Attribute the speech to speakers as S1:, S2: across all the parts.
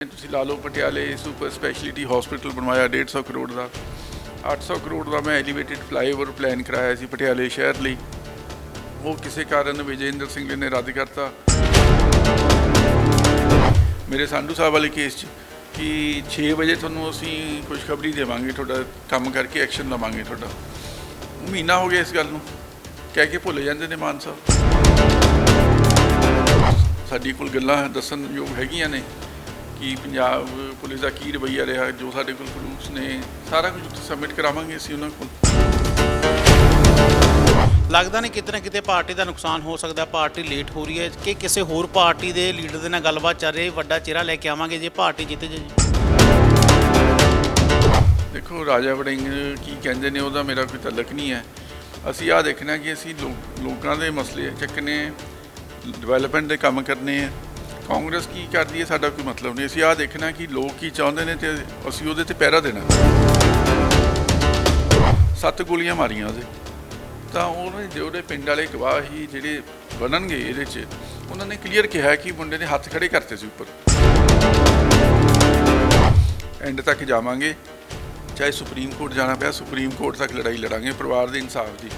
S1: ਤੁਸੀਂ ਲਾ ਲਓ ਪਟਿਆਲੇ ਸੁਪਰ ਸਪੈਸ਼ਲਿਟੀ ਹਸਪੀਟਲ ਬਣਵਾਇਆ 150 ਕਰੋੜ ਦਾ। 800 ਕਰੋੜ ਦਾ ਮੈਂ ਐਲੀਵੇਟਿਡ ਫਲਾਈਓਵਰ ਪਲਾਨ ਕਰਾਇਆ ਸੀ ਪਟਿਆਲੇ ਸ਼ਹਿਰ ਲਈ। ਉਹ ਕਿਸੇ ਕਾਰਨ ਵਿਜੇਂਦਰ ਸਿੰਘ ਨੇ ਰੱਦ ਕਰਤਾ। ਮੇਰੇ ਸੰਧੂ ਸਾਹਿਬ ਵਾਲੇ ਕੇਸ 'ਚ ਕਿ 6 ਵਜੇ ਤੁਹਾਨੂੰ ਅਸੀਂ ਖੁਸ਼ਖਬਰੀ ਦੇਵਾਂਗੇ, ਤੁਹਾਡਾ ਕੰਮ ਕਰਕੇ ਐਕਸ਼ਨ ਲਵਾਂਗੇ ਤੁਹਾਡਾ। ਮਹੀਨਾ ਹੋ ਗਿਆ ਇਸ ਗੱਲ ਨੂੰ। ਕਹਿ ਕੇ ਭੁੱਲ ਜਾਂਦੇ ਨੇ ਮਾਨ ਸਾਹਿਬ। ਸਾਡੀ ਕੋਲ ਗੱਲਾਂ ਦੱਸਣ ਯੋਗ ਹੈਗੀਆਂ ਨੇ। ਕਿ ਪੰਜਾਬ ਪੁਲਿਸ ਦਾ ਕੀ ਰਵੱਈਆ ਰਿਹਾ ਜੋ ਸਾਡੇ ਕੋਲ ਪ੍ਰੂਫਸ ਨੇ ਸਾਰਾ ਕੁਝ ਸਬਮਿਟ ਕਰਾਵਾਂਗੇ ਅਸੀਂ ਉਹਨਾਂ ਕੋਲ।
S2: ਲੱਗਦਾ ਨਹੀਂ ਕਿਤੇ ਨਾ ਕਿਤੇ ਪਾਰਟੀ ਦਾ ਨੁਕਸਾਨ ਹੋ ਸਕਦਾ ਪਾਰਟੀ ਲੇਟ ਹੋ ਰਹੀ ਹੈ ਕਿ ਕਿਸੇ ਹੋਰ ਪਾਰਟੀ ਦੇ ਲੀਡਰ ਦੇ ਨਾਲ ਗੱਲਬਾਤ ਚੱਲ ਰਹੀ ਹੈ ਵੱਡਾ ਚਿਹਰਾ ਲੈ ਕੇ ਆਵਾਂਗੇ ਜੇ ਪਾਰਟੀ ਜਿੱਤ ਜੇ
S1: ਦੇਖੋ ਰਾਜਾ ਵੜਿੰਗ ਕੀ ਕਹਿੰਦੇ ਨੇ ਉਹਦਾ ਮੇਰਾ ਕੋਈ ਤਲਕ ਨਹੀਂ ਹੈ। ਅਸੀਂ ਆ ਦੇਖਣਾ ਕਿ ਅਸੀਂ ਲੋਕ- ਦੇ ਮਸਲੇ ਚੱਕਣੇ ਡਿਵੈਲਪਮੈਂਟ ਦੇ ਕੰਮ ਕਰਨੇ ਆ ਕਾਂਗਰਸ ਕੀ ਕਰਦੀ ਹੈ, ਸਾਡਾ ਕੋਈ ਮਤਲਬ ਨਹੀਂ। ਅਸੀਂ ਆਹ ਦੇਖਣਾ ਕਿ ਲੋਕ ਕੀ ਚਾਹੁੰਦੇ ਨੇ ਤੇ ਅਸੀਂ ਉਹਦੇ ਤੇ ਪਹਿਰਾ ਦੇਣਾ। ਸੱਤ ਗੋਲੀਆਂ ਮਾਰੀਆਂ ਉਹਦੇ। ਤਾਂ ਉਹਨੇ ਜਿਹੜੇ ਪਿੰਡ ਵਾਲੇ ਗਵਾਹ ਹੀ ਜਿਹੜੇ ਬਣਨਗੇ ਇਹਦੇ 'ਚ, ਉਹਨਾਂ ਨੇ ਕਲੀਅਰ ਕਿਹਾ ਕਿ ਮੁੰਡੇ ਨੇ ਹੱਥ ਖੜੇ ਕਰਤੇ ਸੀ ਉੱਪਰ। ਐਂਡ ਤੱਕ ਜਾਵਾਂਗੇ। ਚਾਹੇ ਸੁਪਰੀਮ ਕੋਰਟ ਜਾਣਾ ਪਿਆ, ਸੁਪਰੀਮ ਕੋਰਟ ਤੱਕ ਲੜਾਈ ਲੜਾਂਗੇ, ਪਰਿਵਾਰ ਦੇ ਇਨਸਾਫ ਦੀ।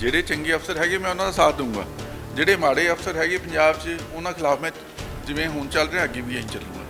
S1: ਜਿਹੜੇ ਚੰਗੇ ਅਫਸਰ ਹੈਗੇ, ਮੈਂ ਉਹਨਾਂ ਦਾ ਸਾਥ ਦੂੰਗਾ ਜਿਹੜੇ ਮਾੜੇ ਅਫਸਰ ਹੈਗੇ ਪੰਜਾਬ 'ਚ, ਉਹਨਾਂ ਖਿਲਾਫ ਮੈਂ ਜਿਵੇਂ ਹੁਣ ਚੱਲ ਰਿਹਾ, ਅੱਗੇ ਵੀ ਐਂ ਚੱਲੂਗਾ।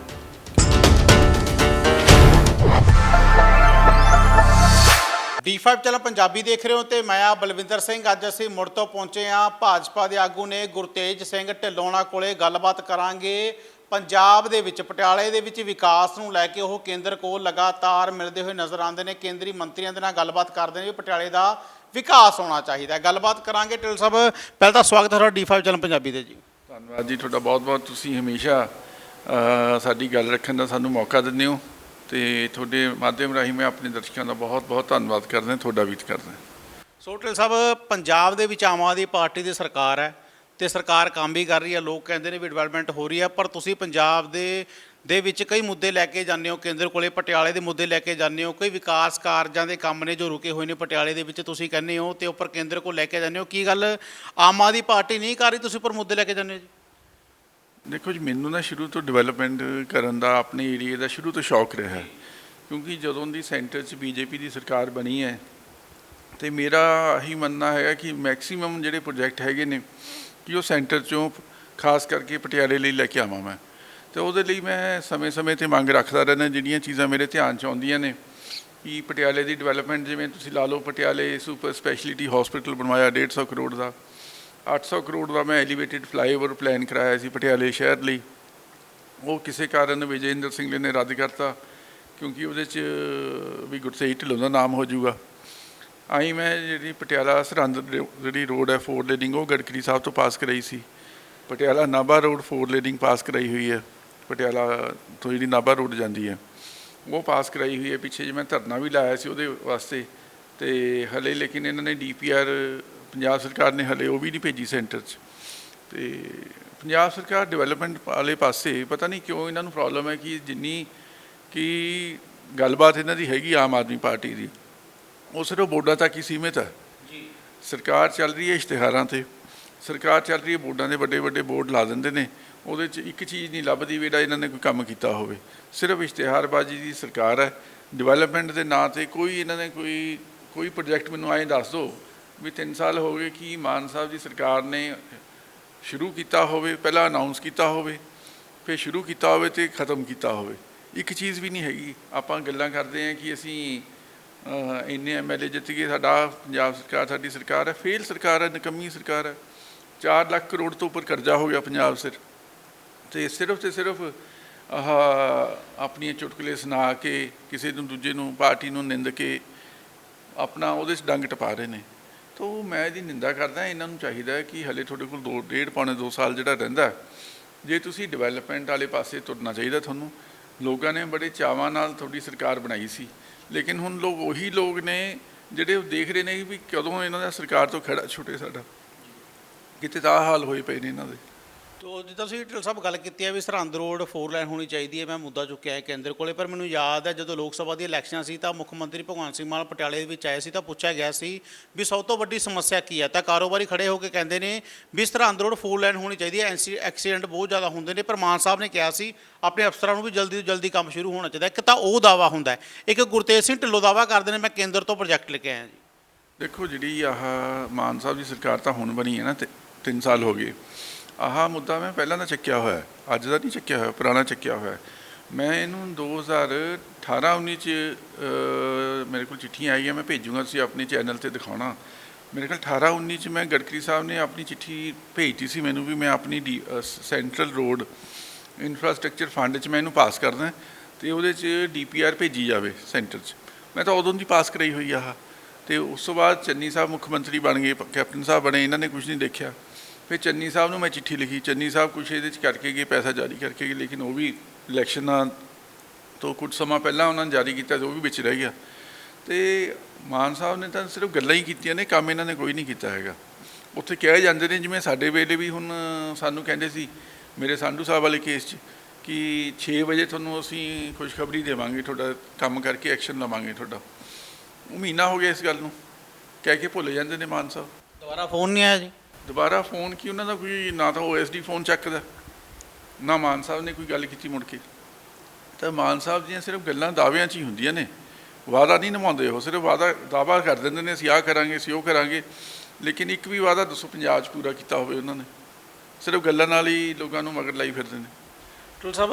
S2: D5 ਚੈਨਲ ਪੰਜਾਬੀ ਦੇਖ ਰਹੇ ਹੋ ਤੇ ਮੈਂ ਆ ਬਲਵਿੰਦਰ ਸਿੰਘ। ਅੱਜ ਅਸੀਂ ਮੁੜ ਤੋਂ ਪਹੁੰਚੇ ਆ ਭਾਜਪਾ ਦੇ ਆਗੂ ਨੇ ਗੁਰਤੇਜ ਸਿੰਘ ਢਿੱਲੋਣਾ ਕੋਲੇ ਗੱਲਬਾਤ ਕਰਾਂਗੇ। ਪੰਜਾਬ ਦੇ ਵਿੱਚ, ਪਟਿਆਲੇ ਦੇ ਵਿੱਚ ਵਿਕਾਸ ਨੂੰ ਲੈ ਕੇ ਉਹ ਕੇਂਦਰ ਕੋਲ ਲਗਾਤਾਰ ਮਿਲਦੇ ਹੋਏ ਨਜ਼ਰ ਆਉਂਦੇ ਨੇ। ਕੇਂਦਰੀ ਮੰਤਰੀਆਂ ਦੇ ਨਾਲ ਗੱਲਬਾਤ ਕਰਦੇ ਨੇ। ਵੀ ਪਟਿਆਲੇ ਦਾ ਵਿਕਾਸ ਹੋਣਾ ਚਾਹੀਦਾ ਹੈ। ਗੱਲਬਾਤ ਕਰਾਂਗੇ ਢਿੱਲ ਸਾਹਿਬ। ਪਹਿਲਾਂ ਤਾਂ ਸਵਾਗਤ ਹੈ ਤੁਹਾਡਾ D5 ਚੈਨਲ ਪੰਜਾਬੀ ਦੇ ਜੀ।
S1: ਧੰਨਵਾਦ ਜੀ ਤੁਹਾਡਾ ਬਹੁਤ-ਬਹੁਤ। ਤੁਸੀਂ ਹਮੇਸ਼ਾ ਅ, ਸਾਡੀ ਗੱਲ ਰੱਖਣ ਦਾ ਸਾਨੂੰ ਮੌਕਾ ਦਿੰਦੇ ਹੋ ਤੇ ਤੁਹਾਡੇ ਮਾਧਿਅਮ ਰਾਹੀਂ ਮੈਂ ਆਪਣੇ ਦਰਸ਼ਕਾਂ ਦਾ ਬਹੁਤ-ਬਹੁਤ ਧੰਨਵਾਦ ਕਰਦਾ ਤੁਹਾਡਾ ਵੀ ਕਰਦਾ।
S2: ਸੋ ਢਿੱਲ ਸਾਹਿਬ ਪੰਜਾਬ ਦੇ ਵਿੱਚ ਆਮ ਆਦਮੀ ਪਾਰਟੀ ਦੀ ਸਰਕਾਰ ਹੈ ਤੇ ਸਰਕਾਰ ਕੰਮ ਵੀ ਕਰ ਰਹੀ ਹੈ। ਲੋਕ ਕਹਿੰਦੇ ਨੇ ਵੀ ਡਿਵੈਲਪਮੈਂਟ ਹੋ ਰਹੀ ਹੈ ਪਰ ਤੁਸੀਂ ਪੰਜਾਬ ਦੇ ਦੇ ਵਿੱਚ ਕਈ ਮੁੱਦੇ ਲੈ ਕੇ ਜਾਂਦੇ ਹੋ, ਕੇਂਦਰ ਕੋਲੇ ਪਟਿਆਲੇ ਦੇ ਮੁੱਦੇ ਲੈ ਕੇ ਜਾਂਦੇ ਹੋ, ਕਈ ਵਿਕਾਸ ਕਾਰਜਾਂ ਦੇ ਕੰਮ ਨੇ ਜੋ ਰੁਕੇ ਹੋਏ ਨੇ ਪਟਿਆਲੇ ਦੇ ਵਿੱਚ ਤੁਸੀਂ ਕਹਿੰਦੇ ਹੋ ਤੇ ਉੱਪਰ ਕੇਂਦਰ ਕੋਲ ਲੈ ਕੇ ਜਾਂਦੇ ਹੋ, ਕੀ ਗੱਲ ਆਮ ਆਦਮੀ ਪਾਰਟੀ ਨਹੀਂ ਕਰ ਰਹੀ ਤੁਸੀਂ ਉੱਪਰ ਮੁੱਦੇ ਲੈ ਕੇ ਜਾਂਦੇ ਹੋ ਜੀ?
S1: ਦੇਖੋ ਜੀ, ਮੈਨੂੰ ਨਾ ਸ਼ੁਰੂ ਤੋਂ ਡਿਵੈਲਪਮੈਂਟ ਕਰਨ ਦਾ ਆਪਣੇ ਏਰੀਆ ਦਾ ਸ਼ੁਰੂ ਤੋਂ ਸ਼ੌਕ ਰਿਹਾ ਕਿਉਂਕਿ ਜਦੋਂ ਦੀ ਸੈਂਟਰ 'ਚ ਬੀਜੇਪੀ ਦੀ ਸਰਕਾਰ ਬਣੀ ਹੈ ਤੇ ਮੇਰਾ ਇਹੀ ਮੰਨਣਾ ਹੈਗਾ ਕਿ ਮੈਕਸਿਮਮ ਜਿਹੜੇ ਪ੍ਰੋਜੈਕਟ ਹੈਗੇ ਨੇ, ਕਿ ਉਹ ਸੈਂਟਰ 'ਚੋਂ ਖਾਸ ਕਰਕੇ ਪਟਿਆਲੇ ਲਈ ਲੈ ਕੇ ਆਵਾਂ ਮੈਂ। ਤੇ ਉਹਦੇ ਲਈ ਮੈਂ ਸਮੇਂ-ਸਮੇਂ ਤੇ ਮੰਗ ਰੱਖਦਾ ਰਹਿੰਦਾ, ਜਿਹੜੀਆਂ ਚੀਜ਼ਾਂ ਮੇਰੇ ਧਿਆਨ 'ਚ ਆਉਂਦੀਆਂ ਨੇ, ਕਿ ਪਟਿਆਲੇ ਦੀ ਡਿਵੈਲਪਮੈਂਟ ਜਿਵੇਂ ਤੁਸੀਂ ਲਾ ਲਓ, ਪਟਿਆਲੇ ਸੁਪਰ ਸਪੈਸ਼ਲਿਟੀ ਹਸਪੀਟਲ ਬਣਵਾਇਆ 150 ਕਰੋੜ ਦਾ। 800 ਕਰੋੜ ਦਾ ਮੈਂ ਐਲੀਵੇਟਿਡ ਫਲਾਈਓਵਰ ਪਲਾਨ ਕਰਾਇਆ ਸੀ ਪਟਿਆਲੇ ਸ਼ਹਿਰ ਲਈ। ਉਹ ਕਿਸੇ ਕਾਰਨ ਵਿਜੇਂਦਰ ਸਿੰਘ ਨੇ ਰੱਦ ਕਰਤਾ, ਕਿਉਂਕਿ ਉਹਦੇ 'ਚ ਵੀ ਗੁਰਸੇਈ ਢਿੱਲੋਂ ਦਾ ਨਾਮ ਹੋ ਜਾਊਗਾ। ਆਈ ਮੈਂ ਜਿਹੜੀ ਪਟਿਆਲਾ ਸਰਹੰਦ ਜਿਹੜੀ ਰੋਡ ਹੈ ਫੋਰ ਲੇਨਿੰਗ ਉਹ ਗੜਕਰੀ ਸਾਹਿਬ ਤੋਂ ਪਾਸ ਕਰਾਈ ਸੀ। Patiala Nabha road four laning pass ਕਰਾਈ ਹੋਈ ਹੈ। ਪਟਿਆਲਾ ਤੋਂ ਜਿਹੜੀ ਨਾਭਾ ਰੋਡ ਜਾਂਦੀ ਹੈ ਉਹ ਪਾਸ ਕਰਾਈ ਹੋਈ ਹੈ। ਪਿੱਛੇ ਜੇ ਮੈਂ ਧਰਨਾ ਵੀ ਲਾਇਆ ਸੀ ਉਹਦੇ ਵਾਸਤੇ ਤੇ ਹਲੇ ਲੇਕਿਨ ਇਹਨਾਂ ਨੇ ਡੀਪੀਆਰ ਪੰਜਾਬ ਸਰਕਾਰ ਨੇ ਹਲੇ ਉਹ ਵੀ ਨਹੀਂ ਭੇਜੀ ਸੈਂਟਰ 'ਚ। ਤੇ ਪੰਜਾਬ ਸਰਕਾਰ ਡਿਵੈਲਪਮੈਂਟ ਵਾਲੇ ਪਾਸੇ ਪਤਾ ਨਹੀਂ ਕਿਉਂ ਇਹਨਾਂ ਨੂੰ ਪ੍ਰੋਬਲਮ ਹੈ ਕਿ ਜਿੰਨੀ ਕਿ ਗੱਲਬਾਤ ਇਹਨਾਂ ਦੀ ਹੈਗੀ ਆਮ ਆਦਮੀ ਪਾਰਟੀ ਦੀ ਉਹ ਸਿਰਫ ਬੋਰਡਾਂ ਤੱਕ ਹੀ ਸੀਮਿਤ ਹੈ।
S2: ਜੀ।
S1: ਸਰਕਾਰ ਚੱਲ ਰਹੀ ਹੈ ਇਸ਼ਤਿਹਾਰਾਂ ਤੇ ਸਰਕਾਰ ਚੱਲ ਰਹੀ ਹੈ ਬੋਰਡਾਂ ਦੇ ਵੱਡੇ ਵੱਡੇ ਬੋਰਡ ਲਾ ਦਿੰਦੇ ਨੇ ਉਹਦੇ 'ਚ ਇੱਕ ਚੀਜ਼ ਨਹੀਂ ਲੱਭਦੀ ਵੀ ਜਿਹੜਾ ਇਹਨਾਂ ਨੇ ਕੋਈ ਕੰਮ ਕੀਤਾ ਹੋਵੇ। ਸਿਰਫ ਇਸ਼ਤਿਹਾਰਬਾਜ਼ੀ ਦੀ ਸਰਕਾਰ ਹੈ। ਡਿਵੈਲਪਮੈਂਟ ਦੇ ਨਾਂ ਤੇ ਕੋਈ ਇਹਨਾਂ ਨੇ ਕੋਈ ਕੋਈ ਪ੍ਰੋਜੈਕਟ ਮੈਨੂੰ ਐਂ ਦੱਸ ਦਿਓ ਵੀ 3 ਸਾਲ ਹੋ ਗਏ ਕਿ ਮਾਨ ਸਾਹਿਬ ਦੀ ਸਰਕਾਰ ਨੇ ਸ਼ੁਰੂ ਕੀਤਾ ਹੋਵੇ ਪਹਿਲਾਂ ਅਨਾਉਂਸ ਕੀਤਾ ਹੋਵੇ ਫਿਰ ਸ਼ੁਰੂ ਕੀਤਾ ਹੋਵੇ ਤੇ ਖਤਮ ਕੀਤਾ ਹੋਵੇ। ਇੱਕ ਚੀਜ਼ ਵੀ ਨਹੀਂ ਹੈਗੀ। ਆਪਾਂ ਗੱਲਾਂ ਕਰਦੇ ਹਾਂ ਕਿ ਅਸੀਂ ਅਹ, ਇੰਨੇ ਐਮਐਲਏ ਜਿੱਤ ਗਏ ਸਾਡਾ ਪੰਜਾਬ ਸਰਕਾਰ ਸਾਡੀ ਸਰਕਾਰ ਹੈ। ਫੇਲ ਸਰਕਾਰ ਹੈ ਨਕਮੀ ਸਰਕਾਰ ਹੈ। 4 ਲੱਖ ਕਰੋੜ ਤੋਂ ਉੱਪਰ ਕਰਜ਼ਾ ਹੋ ਗਿਆ ਪੰਜਾਬ ਸਿਰ। ਤੇ ਸਿਰਫ ਤੇ ਸਿਰਫ ਆਹ ਆਪਣੀਆਂ ਚੁਟਕਲੇ ਸੁਣਾ ਕੇ ਕਿਸੇ ਨੂੰ ਦੂਜੇ ਨੂੰ ਪਾਰਟੀ ਨੂੰ ਨਿੰਦ ਕੇ ਆਪਣਾ ਉਹਦੇ 'ਚ ਡੰਗ ਟਪਾ ਰਹੇ ਨੇ। ਤਾਂ ਉਹ ਮੈਂ ਇਹਦੀ ਨਿੰਦਾ ਕਰਦਾ, ਇਹਨਾਂ ਨੂੰ ਚਾਹੀਦਾ ਹੈ ਕਿ ਹਲੇ ਤੁਹਾਡੇ ਕੋਲ ਦੋ, ਡੇਢ ਪੌਣੇ 2 ਸਾਲ ਜਿਹੜਾ ਰਹਿੰਦਾ, ਜੇ ਤੁਸੀਂ ਡਿਵੈਲਪਮੈਂਟ ਵਾਲੇ ਪਾਸੇ ਤੁਰਨਾ ਚਾਹੀਦਾ ਤੁਹਾਨੂੰ। ਲੋਕਾਂ ਨੇ ਬੜੇ ਚਾਵਾਂ ਨਾਲ ਤੁਹਾਡੀ ਸਰਕਾਰ ਬਣਾਈ ਸੀ, ਲੇਕਿਨ ਹੁਣ ਲੋਕ ਉਹੀ ਲੋਕ ਨੇ ਜਿਹੜੇ ਉਹ ਦੇਖ ਰਹੇ ਨੇ ਵੀ ਕਦੋਂ ਇਹਨਾਂ ਦਾ ਸਰਕਾਰ ਤੋਂ ਖੜਾ ਛੁੱਟੇ ਸਾਡਾ। ਕਿਤੇ ਤਾਂ ਹਾਲ ਹੋਏ ਪਏ ਨੇ ਇਹਨਾਂ ਦੇ।
S2: ਤੋ ਜਿੱਦਾਂ ਤੁਸੀਂ ਢਿੱਲ ਸਾਹਿਬ ਗੱਲ ਕੀਤੀ ਹੈ ਵੀ ਸਰਹੰਦ ਰੋਡ 4 ਲਾਈਨ ਹੋਣੀ ਚਾਹੀਦੀ ਹੈ, ਮੈਂ ਮੁੱਦਾ ਚੁੱਕਿਆ ਹੈ ਕੇਂਦਰ ਕੋਲੇ, ਪਰ ਮੈਨੂੰ ਯਾਦ ਹੈ ਜਦੋਂ ਲੋਕ ਸਭਾ ਦੀ ਇਲੈਕਸ਼ਨ ਸੀ ਤਾਂ ਮੁੱਖ ਮੰਤਰੀ ਭਗਵੰਤ ਸਿੰਘ ਮਾਨ ਪਟਿਆਲੇ ਦੇ ਵਿੱਚ ਆਏ ਸੀ ਤਾਂ ਪੁੱਛਿਆ ਗਿਆ ਸੀ ਵੀ ਸਭ ਤੋਂ ਵੱਡੀ ਸਮੱਸਿਆ ਕੀ ਹੈ? ਤਾਂ ਕਾਰੋਬਾਰੀ ਖੜੇ ਹੋ ਕੇ ਕਹਿੰਦੇ ਨੇ ਵੀ ਸਰਹੰਦ ਰੋਡ 4 ਲਾਈਨ ਹੋਣੀ ਚਾਹੀਦੀ ਹੈ ਐਂਸੀ- ਐਕਸੀਡੈਂਟ ਬਹੁਤ ਜ਼ਿਆਦਾ ਹੁੰਦੇ ਨੇ ਪਰ ਮਾਨ ਸਾਹਿਬ ਨੇ ਕਿਹਾ ਸੀ ਆਪਣੇ ਅਫਸਰਾਂ ਨੂੰ ਵੀ ਜਲਦੀ ਤੋਂ ਜਲਦੀ ਕੰਮ ਸ਼ੁਰੂ ਹੋਣਾ ਚਾਹੀਦਾ ਇੱਕ ਤਾਂ ਉਹ ਦਾਵਾ ਹੁੰਦਾ ਇੱਕ ਗੁਰਤੇਜ ਸਿੰਘ ਢਿੱਲੋਂ ਦਾਵਾ ਕਰਦੇ ਨੇ, ਮੈਂ ਕੇਂਦਰ ਤੋਂ ਪ੍ਰੋਜੈਕਟ ਲੈ ਕੇ ਆਇਆ ਜੀ।
S1: ਦੇਖੋ ਜਿਹੜੀ ਆਹ ਮਾਨ ਸਾਹਿਬ ਦੀ ਸਰਕਾਰ ਤਾਂ ਹੁਣ ਬਣੀ ਹੈ ਨਾ 3 ਸਾਲ ਹੋ ਗਏ। ਆਹ ਮੁੱਦਾ ਮੈਂ ਪਹਿਲਾਂ ਦਾ ਚੱਕਿਆ ਹੋਇਆ ਅੱਜ ਦਾ ਨਹੀਂ ਚੱਕਿਆ ਹੋਇਆ, ਪੁਰਾਣਾ ਚੱਕਿਆ ਹੋਇਆ ਮੈਂ ਇਹਨੂੰ 2018 19 ਚ ਮੇਰੇ ਕੋਲ ਚਿੱਠੀਆਂ ਆਈਆਂ, ਮੈਂ ਭੇਜੂਗਾ, ਤੁਸੀਂ ਆਪਣੇ ਚੈਨਲ ਤੇ ਦਿਖਾਉਣਾ। ਮੇਰੇ ਕੋਲ 18 19 ਚ ਮੈਂ ਗਡਕਰੀ ਸਾਹਿਬ ਨੇ ਆਪਣੀ ਚਿੱਠੀ ਭੇਜੀ ਸੀ ਮੈਨੂੰ ਵੀ ਮੈਂ ਆਪਣੀ ਡੀ- ਸੈਂਟਰਲ ਰੋਡ ਇਨਫਰਾਸਟ੍ਰਕਚਰ ਫੰਡ ਚ ਮੈਂ ਇਹਨੂੰ ਪਾਸ ਕਰਦਾ ਤੇ ਉਹਦੇ ਚ ਡੀਪੀਆਰ ਭੇਜੀ ਜਾਵੇ ਸੈਂਟਰ ਚ। ਮੈਂ ਤਾਂ ਉਦੋਂ ਦੀ ਪਾਸ ਕਰਾਈ ਹੋਈ ਆਹ। ਤੇ ਉਸ ਤੋਂ ਬਾਅਦ ਚੰਨੀ ਸਾਹਿਬ ਮੁੱਖ ਮੰਤਰੀ ਬਣ ਗਏ, ਕੈਪਟਨ ਸਾਹਿਬ ਬਣੇ, ਇਹਨਾਂ ਨੇ ਕੁਝ ਨਹੀਂ ਦੇਖਿਆ। ਫਿਰ ਚੰਨੀ ਸਾਹਿਬ ਨੂੰ ਮੈਂ ਚਿੱਠੀ ਲਿਖੀ। ਚੰਨੀ ਸਾਹਿਬ ਕੁਛ ਇਹਦੇ ਚ ਕਰਕੇ ਗਏ, ਪੈਸਾ ਜਾਰੀ ਕਰਕੇ ਗਏ, ਲੇਕਿਨ ਉਹ ਵੀ ਇਲੈਕਸ਼ਨਾਂ ਤੋਂ ਕੁਝ ਸਮਾਂ ਪਹਿਲਾਂ ਉਹਨਾਂ ਨੇ ਜਾਰੀ ਕੀਤਾ ਤੇ ਉਹ ਵੀ ਵਿੱਚ ਰਹਿ ਗਿਆ। ਤੇ ਮਾਨ ਸਾਹਿਬ ਨੇ ਤਾਂ ਸਿਰਫ ਗੱਲਾਂ ਹੀ ਕੀਤੀਆਂ ਨੇ, ਕੰਮ ਇਹਨਾਂ ਨੇ ਕੋਈ ਨਹੀਂ ਕੀਤਾ ਹੈਗਾ। ਉੱਥੇ ਕਿਹਾ ਜਾਂਦੇ ਨੇ, ਜਿਵੇਂ ਸਾਡੇ ਵੇਲੇ ਵੀ ਹੁਣ ਸਾਨੂੰ ਕਹਿੰਦੇ ਸੀ, ਮੇਰੇ ਸੰਧੂ ਸਾਹਿਬ ਵਾਲੇ ਕੇਸ 'ਚ, ਕਿ 6 ਵਜੇ ਤੁਹਾਨੂੰ ਅਸੀਂ ਖੁਸ਼ਖਬਰੀ ਦੇਵਾਂਗੇ, ਤੁਹਾਡਾ ਕੰਮ ਕਰਕੇ ਐਕਸ਼ਨ ਲਵਾਂਗੇ ਤੁਹਾਡਾ। ਉਹ ਮਹੀਨਾ ਹੋ ਗਿਆ ਇਸ ਗੱਲ ਨੂੰ। ਕਹਿ ਕੇ ਭੁੱਲ ਜਾਂਦੇ ਨੇ ਮਾਨ ਸਾਹਿਬ।
S2: ਦੁਬਾਰਾ ਫੋਨ ਨਹੀਂ ਆਇਆ ਜੀ।
S1: ਦੁਬਾਰਾ ਫੋਨ ਕੀ, ਉਹਨਾਂ ਦਾ ਕੋਈ ਨਾ ਤਾਂ ਓਐਸਡੀ ਫੋਨ ਚੱਕਦਾ, ਨਾ ਮਾਨ ਸਾਹਿਬ ਨੇ ਕੋਈ ਗੱਲ ਕੀਤੀ ਮੁੜ ਕੇ। ਤਾਂ ਮਾਨ ਸਾਹਿਬ ਦੀਆਂ ਸਿਰਫ ਗੱਲਾਂ ਦਾਅਵਿਆਂ 'ਚ ਹੀ ਹੁੰਦੀਆਂ ਨੇ। ਵਾਅਦਾ ਨਹੀਂ ਨਿਭਾਉਂਦੇ ਉਹ, ਸਿਰਫ ਵਾਅਦਾ ਦਾਅਵਾ ਕਰ ਦਿੰਦੇ ਨੇ, ਅਸੀਂ ਆਹ ਕਰਾਂਗੇ, ਅਸੀਂ ਉਹ ਕਰਾਂਗੇ। ਲੇਕਿਨ ਇੱਕ ਵੀ ਵਾਅਦਾ ਦੱਸੋ, ਪੰਜਾਬ 'ਚ ਪੂਰਾ ਕੀਤਾ ਹੋਵੇ ਉਹਨਾਂ ਨੇ। ਸਿਰਫ ਗੱਲਾਂ ਨਾਲ ਹੀ ਲੋਕਾਂ ਨੂੰ ਮਗਰ ਲਾਈ ਫਿਰਦੇ ਨੇ।
S2: ਟੁਲ ਸਾਹਿਬ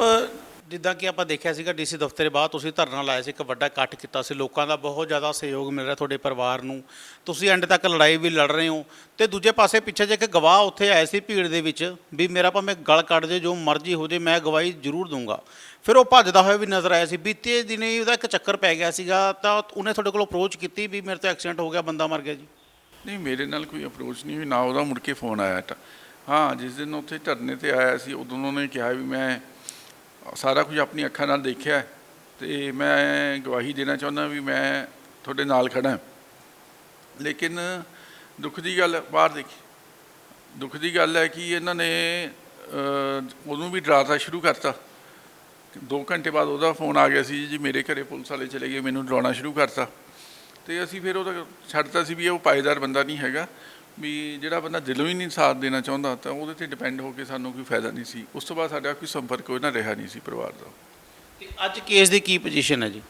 S2: ਜਿੱਦਾਂ ਕਿ ਆਪਾਂ ਦੇਖਿਆ ਸੀਗਾ ਡੀਸੀ ਦਫ਼ਤਰ ਦੇ ਬਾਹਰ ਤੁਸੀਂ ਧਰਨਾ ਲਾਇਆ ਸੀ, ਇੱਕ ਵੱਡਾ ਇਕੱਠ ਕੀਤਾ ਸੀ, ਲੋਕਾਂ ਦਾ ਬਹੁਤ ਜ਼ਿਆਦਾ ਸਹਿਯੋਗ ਮਿਲ ਰਿਹਾ ਤੁਹਾਡੇ ਪਰਿਵਾਰ ਨੂੰ। ਤੁਸੀਂ ਐਂਡ ਤੱਕ ਲੜਾਈ ਵੀ ਲੜ ਰਹੇ ਹੋ। ਤੇ ਦੂਜੇ ਪਾਸੇ ਪਿੱਛੇ ਜੇ ਇੱਕ ਗਵਾਹ ਉੱਥੇ ਆਏ ਸੀ ਭੀੜ ਦੇ ਵਿੱਚ, ਵੀ ਮੇਰਾ ਭਾਵੇਂ ਗਲ ਕੱਢ ਦੇ ਜੋ ਮਰਜ਼ੀ ਹੋ ਜੇ, ਮੈਂ ਗਵਾਹੀ ਜ਼ਰੂਰ ਦੂੰਗਾ ਫਿਰ ਉਹ ਭੱਜਦਾ ਹੋਇਆ ਵੀ ਨਜ਼ਰ ਆਇਆ ਸੀ। ਬੀਤੇ ਦਿਨੇ ਉਹਦਾ ਇੱਕ ਚੱਕਰ ਪੈ ਗਿਆ ਸੀਗਾ, ਤਾਂ ਉਹਨੇ ਤੁਹਾਡੇ ਕੋਲ ਅਪਰੋਚ ਕੀਤੀ ਵੀ ਮੇਰੇ ਤੋਂ ਐਕਸੀਡੈਂਟ ਹੋ ਗਿਆ, ਬੰਦਾ ਮਰ ਗਿਆ ਜੀ?
S1: ਨਹੀਂ, ਮੇਰੇ ਨਾਲ ਕੋਈ ਅਪਰੋਚ ਨਹੀਂ ਹੋਈ, ਨਾ ਉਹਦਾ ਮੁੜ ਕੇ ਫੋਨ ਆਇਆ ਹਾਂ, ਜਿਸ ਦਿਨ ਉੱਥੇ ਧਰਨੇ ਤੇ ਆਇਆ ਸੀ, ਉਦੋਂ ਉਹਨੇ ਕਿਹਾ ਵੀ ਮੈਂ ਸਾਰਾ ਕੁਝ ਆਪਣੀ ਅੱਖਾਂ ਨਾਲ ਦੇਖਿਆ ਹੈ ਤੇ ਮੈਂ ਗਵਾਹੀ ਦੇਣਾ ਚਾਹੁੰਦਾ ਵੀ ਮੈਂ ਤੁਹਾਡੇ ਨਾਲ ਖੜਾ ਲੇਕਿਨ ਦੁੱਖ ਦੀ ਗੱਲ, ਬਾਹਰ ਦੇਖੀ। ਦੁੱਖ ਦੀ ਗੱਲ ਹੈ ਕਿ ਇਹਨਾਂ ਨੇ ਉਹਨੂੰ ਵੀ ਡਰਾਤਾ ਸ਼ੁਰੂ ਕਰਤਾ। ਦੋ ਘੰਟੇ ਬਾਅਦ ਉਹਦਾ ਫੋਨ ਆ ਗਿਆ ਸੀ, ਜੀ ਮੇਰੇ ਘਰੇ ਪੁਲਿਸ ਵਾਲੇ ਚਲੇ ਗਏ, ਮੈਨੂੰ ਡਰਾਉਣਾ ਸ਼ੁਰੂ ਕਰਤਾ। ਤੇ ਅਸੀਂ ਫਿਰ ਉਹਦਾ ਛੱਡਤਾ ਸੀ ਵੀ ਉਹ ਪਾਏਦਾਰ ਬੰਦਾ ਨਹੀਂ ਹੈਗਾ। ਵੀ ਜਿਹੜਾ ਬੰਦਾ ਦਿਲੋਂ ਹੀ ਨਹੀਂ ਸਾਥ ਦੇਣਾ ਚਾਹੁੰਦਾ ਤਾਂ ਉਹਦੇ ਤੇ ਡਿਪੈਂਡ ਹੋ ਕੇ ਸਾਨੂੰ ਕੋਈ ਫਾਇਦਾ ਨਹੀਂ ਸੀ। ਉਸ ਤੋਂ ਬਾਅਦ ਸਾਡਾ ਕੋਈ ਸੰਪਰਕ ਉਹਨਾਂ ਰਿਹਾ ਨਹੀਂ ਸੀ ਪਰਿਵਾਰ ਦਾ।
S2: ਤੇ ਅੱਜ ਕੇਸ ਦੀ ਕੀ ਪੋਜੀਸ਼ਨ ਹੈ ਜੀ?